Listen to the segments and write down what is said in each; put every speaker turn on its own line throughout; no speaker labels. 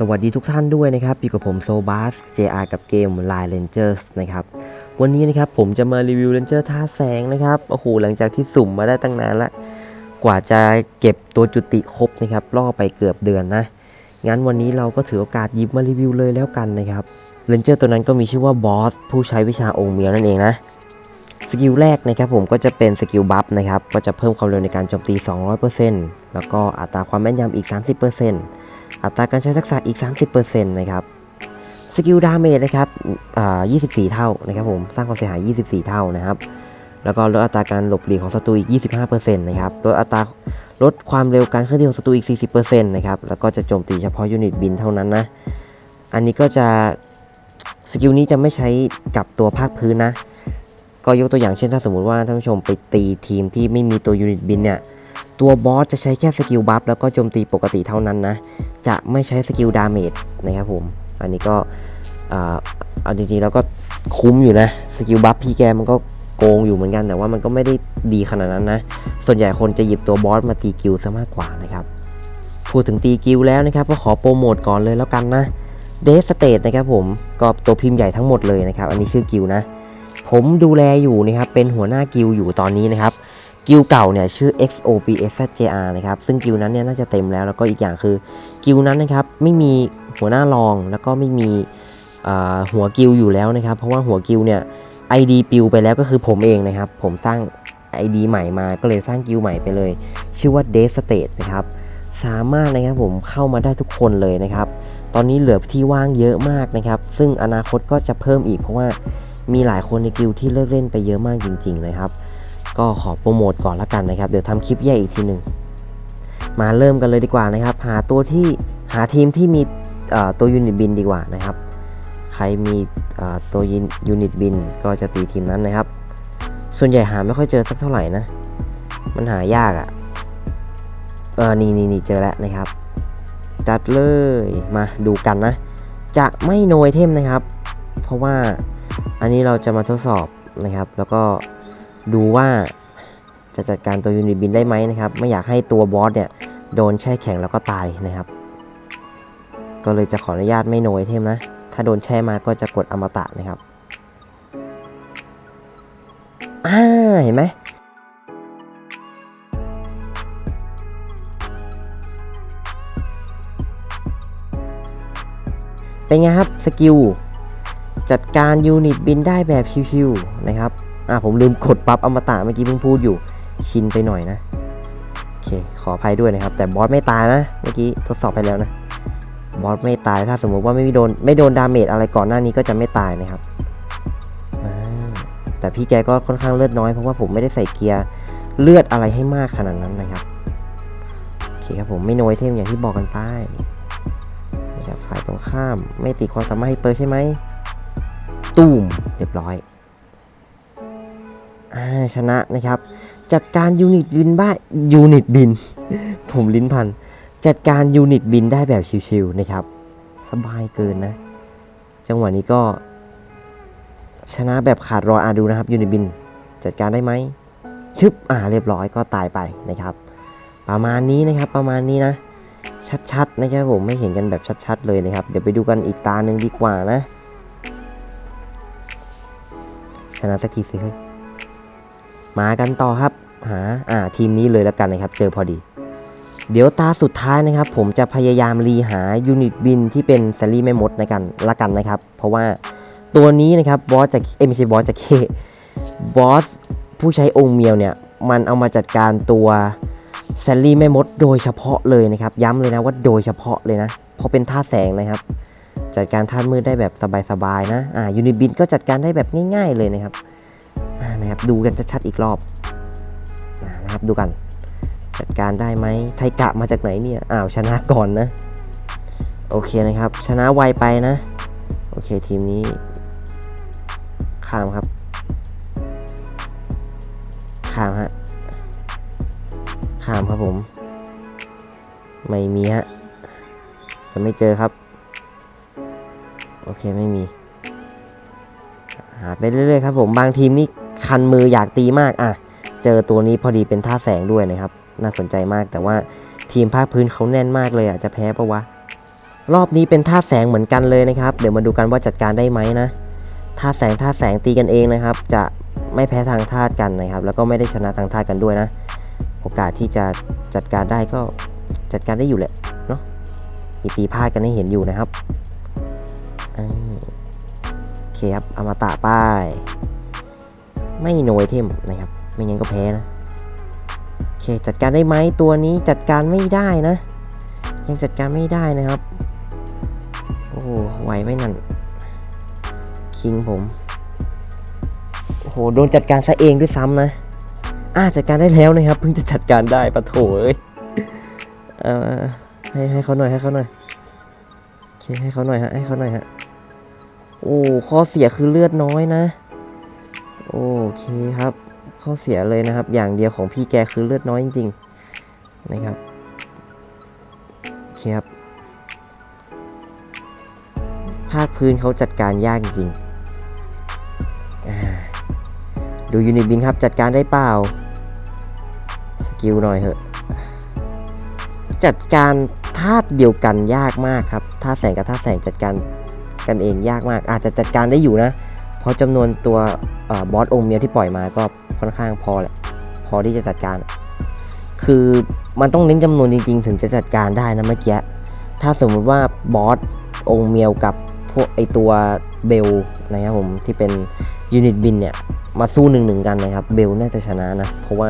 สวัสดีทุกท่านด้วยนะครับอยู่กับผมโซบ a ส JR กับเกม Line Rangers นะครับ วันนี้นะครับผมจะมารีวิว Ranger ท่าแสงนะครับ โอ้โห หลังจากที่สุ่มมาได้ตั้งนานละ กว่าจะเก็บตัวจุติครบนะครับ ล่อไปเกือบเดือนนะ งั้นวันนี้เราก็ถือโอกาสหยิบมารีวิวเลยแล้วกันนะครับ Ranger ตัวนั้นก็มีชื่อว่าบอสผู้ใช้วิชาองค์เมียวนั่นเองนะ สกิลแรกนะครับผมก็จะเป็นสกิลบัฟนะครับ ก็จะเพิ่มความเร็วในการโจมตี 200%แล้วก็อัตราความแม่นยำอีก 30% อัตราการใช้ทักษะอีก 30%นะครับสกิลดาเมจนะครับอ่า24 เท่านะครับผมสร้างความเสียหาย 24 เท่านะครับแล้วก็ลดอัตราการหลบหลีกของศัตรูอีก 25%นะครับลดอัตราลดความเร็วการเคลื่อนที่ของศัตรูอีก 40%นะครับแล้วก็จะโจมตีเฉพาะยูนิตบินเท่านั้นนะอันนี้ก็จะสกิลนี้จะไม่ใช้กับตัวภาคพื้นนะ ก็ยกตัวอย่างเช่นถ้าสมมุติว่าท่านผู้ชมไปตีทีมที่ไม่มีตัวยูนิตบินเนี่ยตัวบอสจะใช้แค่สกิลบัฟแล้วก็โจมตีปกติเท่านั้นนะ จะไม่ใช้สกิลดาเมจนะครับผม อันนี้ก็เอาจริงๆแล้วก็คุ้มอยู่นะ สกิลบัฟพี่แกมันก็โกงอยู่เหมือนกัน แต่ว่ามันก็ไม่ได้ดีขนาดนั้นนะ ส่วนใหญ่คนจะหยิบตัวบอสมาตีกิลซะมากกว่านะครับ พูดถึงตีกิลแล้วนะครับ ก็ขอโปรโมทก่อนเลยแล้วกันนะเดสเตทนะครับผมก็ตัวพิมพ์ใหญ่ทั้งหมดเลยนะครับ อันนี้ชื่อกิลนะ ผมดูแลอยู่นะครับ เป็นหัวหน้ากิลอยู่ตอนนี้นะครับ กิลเก่าเนี่ยชื่อ XOPSJR นะครับซึ่งกิลนั้นเนี่ยน่าจะเต็มแล้วแล้วก็อีกอย่างคือกิลนั้นนะครับไม่มีหัวหน้ารองแล้วก็ไม่มีหัวกิลอยู่แล้วนะครับเพราะว่าหัวกิลเนี่ย ID ปิวไปแล้วก็คือผมเองนะครับ ผมสร้าง ID ใหม่มาก็เลยสร้างกิลใหม่ไปเลย ชื่อว่า d e s t a t e นะครับสามารถนะครับผมเข้ามาได้ทุกคนเลยนะครับ ตอนนี้เหลือที่ว่างเยอะมากนะครับ ซึ่งอนาคตก็จะเพิ่มอีกเพราะว่ามีหลายคนในกิลที่เลิกเล่นไปเยอะมากจริง ๆ นะครับ ก็ขอโปรโมทก่อนละกันนะครับ เดี๋ยวทำคลิปแยกอีกทีหนึ่ง มาเริ่มกันเลยดีกว่านะครับ หาตัวที่หาทีมที่มีตัวยูนิตบินดีกว่านะครับ ใครมีตัวยูนิตบินก็จะตีทีมนั้นนะครับ ส่วนใหญ่หาไม่ค่อยเจอสักเท่าไหร่นะ มันหายากอะ่ะ เออ นี่นี่นี่เจอแล้วนะครับ จัดเลย มาดูกันนะ จะไม่โนยเทมนะครับ เพราะว่าอันนี้เราจะมาทดสอบนะครับ แล้วก็ ดูว่าจะจัดการตัวยูนิตบินได้ไหมนะครับ ไม่อยากให้ตัวบอสเนี่ยโดนแช่แข็งแล้วก็ตายนะครับ ก็เลยจะขออนุญาตไม่โนยเทมนะ ถ้าโดนแช่มาก็จะกดอมตะนะครับอ่าเห็นไหมเป็นไงครับ สกิล จัดการยูนิตบินได้แบบชิวๆนะครับ อ่าผมลืมกดปรับอมตะเมื่อกี้เพิ่งพูดอยู่ ชินไปหน่อยนะ โอเค ขออภัยด้วยนะครับ แต่บอสไม่ตายนะ เมื่อกี้ทดสอบไปแล้วนะ บอสไม่ตาย ถ้าสมมติว่าไม่โดนไม่โดนดาเมจอะไรก่อนหน้านี้ก็จะไม่ตายนะครับ แต่พี่แกก็ค่อนข้างเลือดน้อยเพราะว่าผมไม่ได้ใส่เกียร์เลือดอะไรให้มากขนาดนั้นนะครับ โอเคครับผมไม่โนยเทมอย่างที่บอกกันไปนะครับฝ่ายตรงข้ามไม่ติดความสามารถให้เปิดใช่ไหม ตูมเรียบร้อย ชนะนะครับ จัดการยูนิตบินบ้ายูนิตบิน ผมลิ้นพัน จัดการยูนิตบินได้แบบชิวๆนะครับ สบายเกินนะ จังหวะนี้ก็ ชนะแบบขาดรออาดูนะครับยูนิตบิน จัดการได้ไหมชึบอ่าเรียบร้อยก็ตายไปนะครับ ประมาณนี้นะครับประมาณนี้นะ ชัดๆนะครับผมไม่เห็นกันแบบชัด ๆ เลยนะครับ เดี๋ยวไปดูกันอีกตาหนึ่งดีกว่านะชนะสักทีสิเฮ้ย มากันต่อครับหาอ่าทีมนี้เลยแล้วกันนะครับ เจอพอดี เดี๋ยวตาสุดท้ายนะครับ ผมจะพยายามรีหายูนิตบินที่เป็นแซลลี่แม่มดในกันละกันนะครับ เพราะว่าตัวนี้นะครับบอสจากเอ้ไม่ใช่บอสจากเคบอสผู้ใช้องค์เมียวเนี่ย มันเอามาจัดการตัวแซลลี่แม่มดโดยเฉพาะเลยนะครับ ย้ำเลยนะว่าโดยเฉพาะเลยนะ เพราะเป็นท่าแสงนะครับ จัดการท่ามืดได้แบบสบายๆนะอ่ายูนิตบินก็จัดการได้แบบง่าย ๆเลยนะครับ นะครับดูกันชัดๆอีกรอบนะครับดูกันจัดการได้ไหมไทกะมาจากไหนเนี่ยอ้าวชนะก่อนนะโอเคนะครับ ชนะไวไปนะ โอเคทีมนี้ ข้ามครับ ข้ามฮะข้ามครับผม ไม่มีฮะจะไม่เจอครับ โอเคไม่มี หาไปเรื่อยๆครับผมบางทีมนี่ คันมืออยากตีมากอะเจอตัวนี้พอดีเป็นท่าแสงด้วยนะครับ น่าสนใจมากแต่ว่าทีมภาคพื้นเขาแน่นมากเลยอะจะแพ้ปะวะรอบนี้เป็นท่าแสงเหมือนกันเลยนะครับ เดี๋ยวมาดูกันว่าจัดการได้ไหมนะท่าแสงท่าแสงตีกันเองนะครับ จะไม่แพ้ทางธาตุกันนะครับ แล้วก็ไม่ได้ชนะทางธาตุกันด้วยนะ โอกาสที่จะจัดการได้ก็จัดการได้อยู่แหละเนาะมีตีพลาดกันให้เห็นอยู่นะครับโอเคครับอมตะป้าย ไม่โนยเทมนะครับ ไม่งั้นก็แพ้นะโอเคจัดการได้ไหมตัวนี้จัดการไม่ได้นะ ยังจัดการไม่ได้นะครับ โอ้หไหวไหมนั่น คิงผมโอ้โหโดนจัดการซะเองด้วยซ้ำนะอ่าจัดการได้แล้วนะครับ เพิ่งจะจัดการได้ปะโถเอ้ยเออให้ให้เขาหน่อยให้เขาหน่อยโอเคให้เขาหน่อยฮะให้เขาหน่อยฮะโอ้ข้อเสียคือเลือดน้อยนะ โอเคครับ ข้อเสียเลยนะครับ อย่างเดียวของพี่แกคือเลือดน้อยจริงๆนะครับโอเคครับ ภาคพื้นเขาจัดการยากจริงๆดูยูนิตบินครับจัดการได้เปล่า สกิลหน่อยเหอะ จัดการธาตุเดียวกันยากมากครับธาตุแสงกับธาตุแสงจัดการกันเองยากมาก อาจจะจัดการได้อยู่นะ ราะจำนวนตัวอบอสองค์เมียที่ปล่อยมาก็ค่อนข้างพอแหละพอที่จะจัดการ คือมันต้องเน้นจำนวนจริงๆ ถึงจะจัดการได้นะเมื่อกี้ถ้าสมมุติว่าบอสองค์เมียวกับพวกไอตัวเบลนะครับผมที่เป็นยูนิตบินเนี่ยมาสู้หนึ่งหนึ่งกันนะครับเบลน่าจะชนะนะ เพราะว่า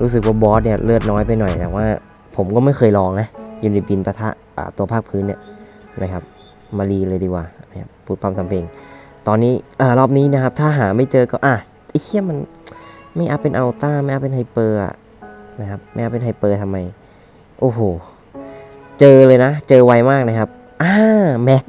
รู้สึกว่าบอสเนี่ยเลือดน้อยไปหน่อยแต่ว่าผมก็ไม่เคยลองนะยูนิตบินปะทะตัวภาคพื้นเนี่ยนะครับมารีเลยดีกว่านะครับพูดความทำเพลง ตอนนี้อ่ารอบนี้นะครับ ถ้าหาไม่เจอก็อะไอ้เหี้ยมันไม่อัพเป็นอัลต้าไม่อัพเป็นไฮเปอร์นะครับไม่อัพเป็นไฮเปอร์ทำไม โอ้โห เจอเลยนะ เจอไวมากนะครับอ่าแม็ก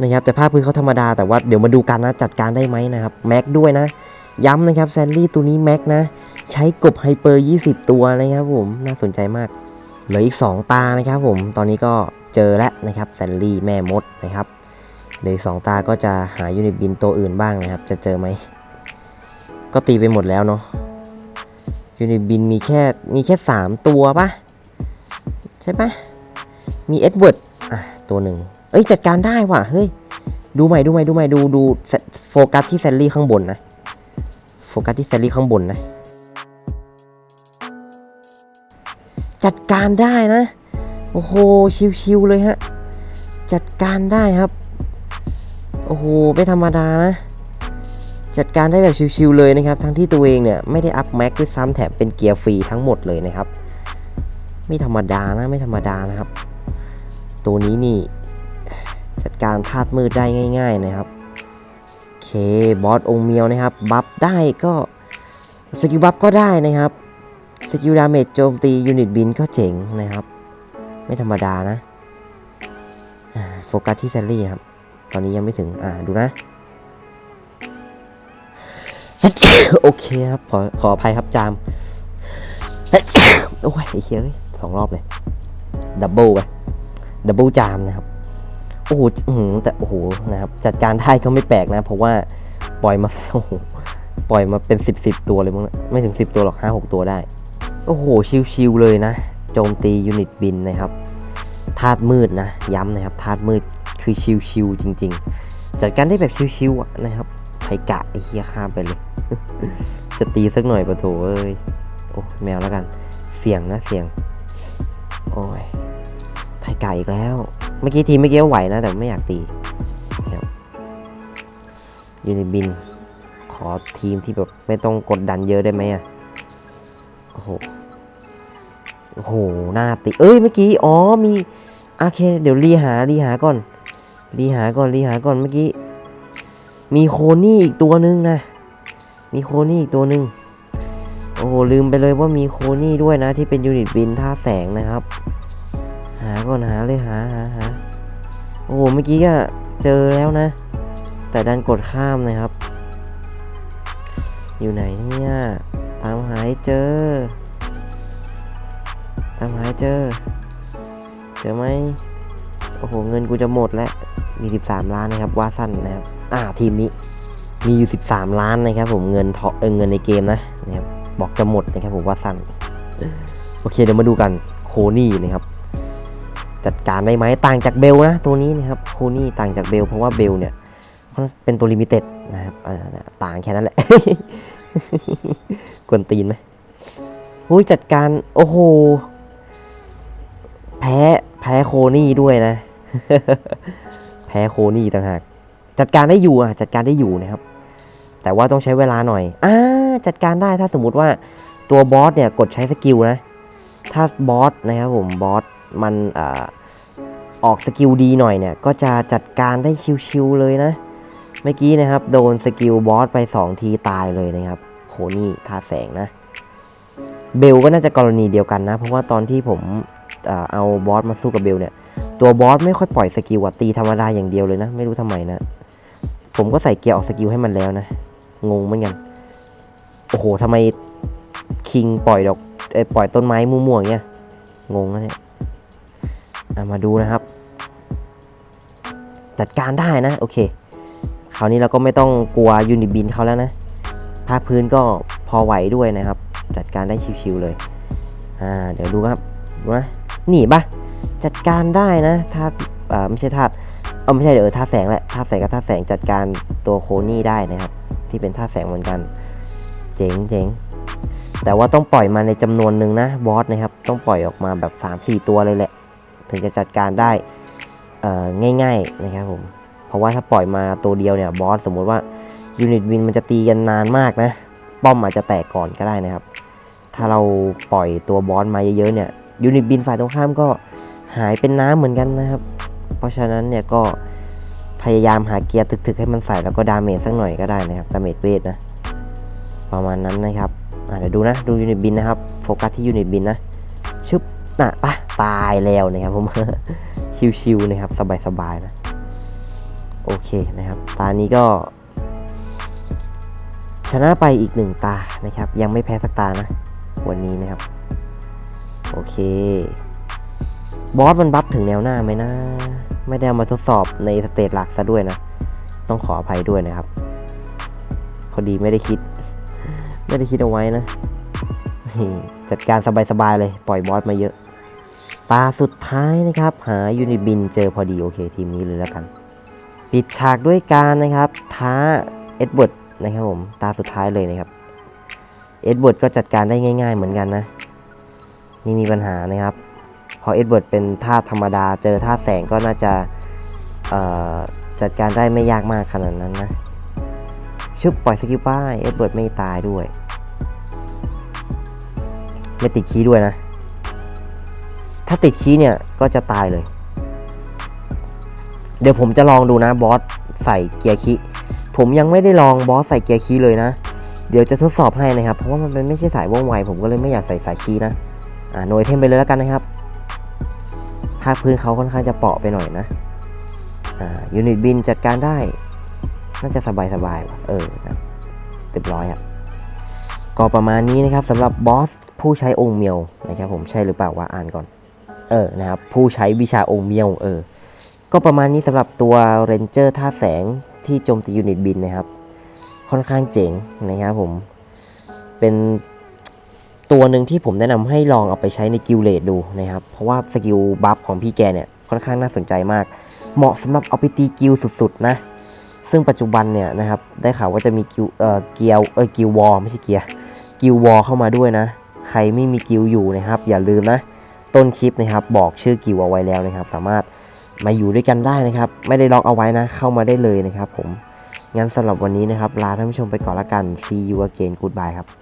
นะครับแต่ภาพพื้นเขาธรรมดาแต่ว่าเดี๋ยวมาดูกันนะจัดการได้ไหมนะครับแม็กด้วยนะ ย้ำนะครับแซนลี่ตัวนี้แม็กนะ ใช้กบไฮเปอร์20 ตัวนะครับผมน่าสนใจมากเหลืออีก 2 ตานะครับผมตอนนี้ก็เจอแล้วนะครับแซนลี่แม่มดนะครับ เหลือสองตาก็จะหายูนิตบินตัวอื่นบ้างนะครับ จะเจอไหม ก็ตีไปหมดแล้วเนาะยูนิตบินมีแค่มีแค่ 3 ตัวปะใช่ปะมีเอ็ดเวิร์ดอะตัวหนึ่งเอ้ยจัดการได้ว่ะเฮ้ยดูใหม่ดูใหม่ดูใหม่ดูดูโฟกัสที่แซลลี่ข้างบนนะโฟกัสที่แซลลี่ข้างบนนะ จัดการได้นะ โอ้โหชิวๆเลยฮะ จัดการได้ครับ โอ้โหไม่ธรรมดานะ จัดการได้แบบชิวๆเลยนะครับ ทั้งที่ตัวเองเนี่ยไม่ได้อัพแม็กด้วยซ้ำแถมเป็นเกียร์ฟรีทั้งหมดเลยนะครับ ไม่ธรรมดานะไม่ธรรมดานะครับ ตัวนี้นี่จัดการธาตุมืดได้ง่าย ๆนะครับโอเคบอสองเมียวนะครับ บัฟได้ก็สกิลบัฟก็ได้นะครับสกิลดาเมจโจมตียูนิตบินก็เจ๋งนะครับ ไม่ธรรมดานะโฟกัสที่แซลลี่ครับ ตอนนี้ยังไม่ถึง อ่า ดูนะ โอเคครับ ขอ ขออภัยครับจาม โอ้ยไอ้เหี้ยเอ้ยสองรอบเลย ดับเบิลไป ดับเบิลจามนะครับ โอ้โหอื้อหือแต่โอ้โห นะครับ จัดการได้ก็ไม่แปลกนะ เพราะว่าปล่อยมาโอ้โหปล่อยมาเป็นสิบสิบตัวเลยมั้งนะไม่ถึงสิบตัวหรอกห้าหกตัวได้ โอ้โห ชิวๆเลยนะ โจมตียูนิตบินนะครับธาตุมืดนะ ย้ำนะครับธาตุมืด คือชิวๆจริง ๆ จัดการได้แบบชิวๆนะครับไทกะไอ้เฮียข้ามไปเลย จะตีสักหน่อยปะโถเอ้ยโอ้แมวแล้วกัน เสียงนะเสียง โอ้ยไทกะอีกแล้ว เมื่อกี้ทีเมื่อกี้ไหวนะ แต่ไม่อยากตีนะครับยูนิตบิน ขอทีมที่แบบไม่ต้องกดดันเยอะได้ไหมอะโอ้โหโอ้โหหน้าติ เอ้ย เมื่อกี้ อ๋อ มี โอเค เดี๋ยวรีหารีหาก่อน รีหาก่อนรีหาก่อนเมื่อกี้ มีโคนี่อีกตัวหนึ่งนะ มีโคนี่อีกตัวหนึ่งโอ้โหลืมไปเลยว่ามีโคนี่ด้วยนะที่เป็นยูนิตบินท่าแสงนะครับ หาก่อนหาเลยหาหาหาโอ้โหเมื่อกี้ก็เจอแล้วนะ แต่ดันกดข้ามนะครับ อยู่ไหนเนี่ยตามหาให้เจอ ตามหาให้เจอ เจอไหมโอ้โห เงินกูจะหมดแล้ว มี 13 ล้านนะครับว่าสั้นนะครับอ่าทีมนี้มีอยู่ 13 ล้านนะครับ ผมเงินทอเออเงินในเกมนะนะครับบอกจะหมดนะครับผมว่าสั้นโอเคเดี๋ยวมาดูกันโคนี่นะครับ จัดการได้ไหมต่างจากเบลนะตัวนี้นะครับโคนี่ต่างจากเบล เพราะว่าเบลเนี่ยเป็นตัวลิมิเต็ดนะครับต่างแค่นั้นแหละกวนตีนไหมอุ้ยจัดการโอ้โหแพ้แพ้โคนี่ด้วยนะ แพ้โคนี่ต่างหาก จัดการได้อยู่อะจัดการได้อยู่นะครับ แต่ว่าต้องใช้เวลาหน่อยอ่าจัดการได้ถ้าสมมุติว่าตัวบอสเนี่ยกดใช้สกิลนะ ถ้าบอสนะครับผมบอสมันอ่าออกสกิลดีหน่อยเนี่ย ก็จะจัดการได้ชิวๆเลยนะ เมื่อกี้นะครับ โดนสกิลบอสไป 2 ทีตายเลยนะครับโคนี่ท่าแสงนะ เบลก็น่าจะกรณีเดียวกันนะ เพราะว่าตอนที่ผมเอ่อเอาบอสมาสู้กับเบลเนี่ย ตัวบอสไม่ค่อยปล่อยสกิลอะตีธรรมดาอย่างเดียวเลยนะ ไม่รู้ทำไมนะ ผมก็ใส่เกียร์ออกสกิลให้มันแล้วนะ งงเหมือนกัน โอ้โหทำไมคิงปล่อยดอกอปล่อยต้นไม้มั่วๆอย่างเงี้ย งงนะเนี่ยมาดูนะครับ จัดการได้นะ โอเค คราวนี้เราก็ไม่ต้องกลัวยูนิบินเขาแล้วนะภาคพื้นก็พอไหวด้วยนะครับ จัดการได้ชิวๆเลย อ่า เดี๋ยวดูครับดูนะหนีปะ จัดการได้นะธาตุอ่าไม่ใช่ธาตุเออไม่ใช่เดี๋ยวเออธาตุแสงแหละธาตุแสงกับธาตุแสงจัดการตัวโคนี่ได้นะครับ ที่เป็นธาตุแสงเหมือนกัน เจ๋งเจ๋งแต่ว่าต้องปล่อยมาในจำนวนหนึ่งนะบอสนะครับ ต้องปล่อยออกมาแบบ 3-4 ตัวเลยแหละ ถึงจะจัดการได้เอ่อง่าย ๆนะครับผมเพราะว่าถ้าปล่อยมาตัวเดียวเนี่ยบอสสมมุติว่ายูนิตวินมันจะตีกันนานมากนะป้อมอาจจะแตกก่อนก็ได้นะครับ ถ้าเราปล่อยตัวบอสมาเยอะๆเนี่ยยูนิตบินฝ่ายตรงข้ามก็ หายเป็นน้ำเหมือนกันนะครับ เพราะฉะนั้นเนี่ยก็พยายามหาเกียร์ถึกๆให้มันใส่แล้วก็ดาเมจสักหน่อยก็ได้นะครับดาเมจเวทนะ ประมาณนั้นนะครับเดี๋ยวดูนะดูยูนิตบินนะครับโฟกัสที่ยูนิตบินนะชึบน่ะปะตายแล้วนะครับผมชิวๆนะครับสบายๆนะโอเคนะครับ ตานี้ก็ ชนะไปอีกหนึ่งตานะครับ ยังไม่แพ้สักตานะ วันนี้นะครับ โอเค บอสมันบัฟถึงแนวหน้าไหมนะ ไม่ได้เอามาทดสอบในสเตจหลักซะด้วยนะ ต้องขออภัยด้วยนะครับพอดีไม่ได้คิด ไม่ได้คิดเอาไว้นะ จัดการสบายๆเลย ปล่อยบอสมาเยอะ ตาสุดท้ายนะครับ หายูนิบินเจอพอดี โอเค ทีมนี้เลยแล้วกัน ปิดฉากด้วยการนะครับ ท้าเอ็ดเวิร์ดนะครับผม ตาสุดท้ายเลยนะครับเอ็ดเวิร์ดก็จัดการได้ง่าย ๆ เหมือนกันนะ นี่มีปัญหานะครับ พอเอ็ดเวิร์ดเป็นธาตุธรรมดา เจอธาตุแสงก็น่าจะจัดการได้ไม่ยากมากขนาดนั้นนะชึบปล่อยสกิลป้ายเอ็ดเวิร์ดไม่ตายด้วย ไม่ติดคีด้วยนะ ถ้าติดคีเนี่ยก็จะตายเลย เดี๋ยวผมจะลองดูนะบอสใส่เกียร์คีผมยังไม่ได้ลองบอสใส่เกียร์คีเลยนะ เดี๋ยวจะทดสอบให้นะครับ เพราะว่ามันเป็นไม่ใช่สายว่องไวผมก็เลยไม่อยากใส่สายคีนะอ่าโนยเทมไปเลยแล้วกันนะครับ ภาคพื้นเขาค่อนข้างจะเปราะไปหน่อยนะอ่ายูนิตบินจัดการได้ น่าจะสบายสบายๆเออนะเรียบร้อยอะก็ประมาณนี้นะครับสำหรับบอสผู้ใช้องค์เมียวนะครับผมใช่หรือเปล่าว่าอ่านก่อน เออนะครับผู้ใช้วิชาองค์เมียวเออก็ประมาณนี้สำหรับตัวเรนเจอร์ท่าแสงที่โจมตียูนิตบินนะครับ ค่อนข้างเจ๋งนะครับผมเป็น ตัวหนึ่งที่ผมแนะนำให้ลองเอาไปใช้ในกิลเลดดูนะครับ เพราะว่าสกิลบัฟของพี่แกเนี่ยค่อนข้างน่าสนใจมาก เหมาะสำหรับเอาไปตีกิลสุดๆนะ ซึ่งปัจจุบันเนี่ยนะครับได้ข่าวว่าจะมีกิลเอ่อเกียวเออกิลวอไม่ใช่เกียร์กิลวอเข้ามาด้วยนะ ใครไม่มีกิลอยู่นะครับ อย่าลืมนะ ต้นคลิปนะครับบอกชื่อกิลเอาไว้แล้วนะครับ สามารถมาอยู่ด้วยกันได้นะครับ ไม่ได้ล็อกเอาไว้นะ เข้ามาได้เลยนะครับ ผมงั้นสำหรับวันนี้นะครับลาท่านผู้ชมไปก่อนละกัน see you again goodbye ครับ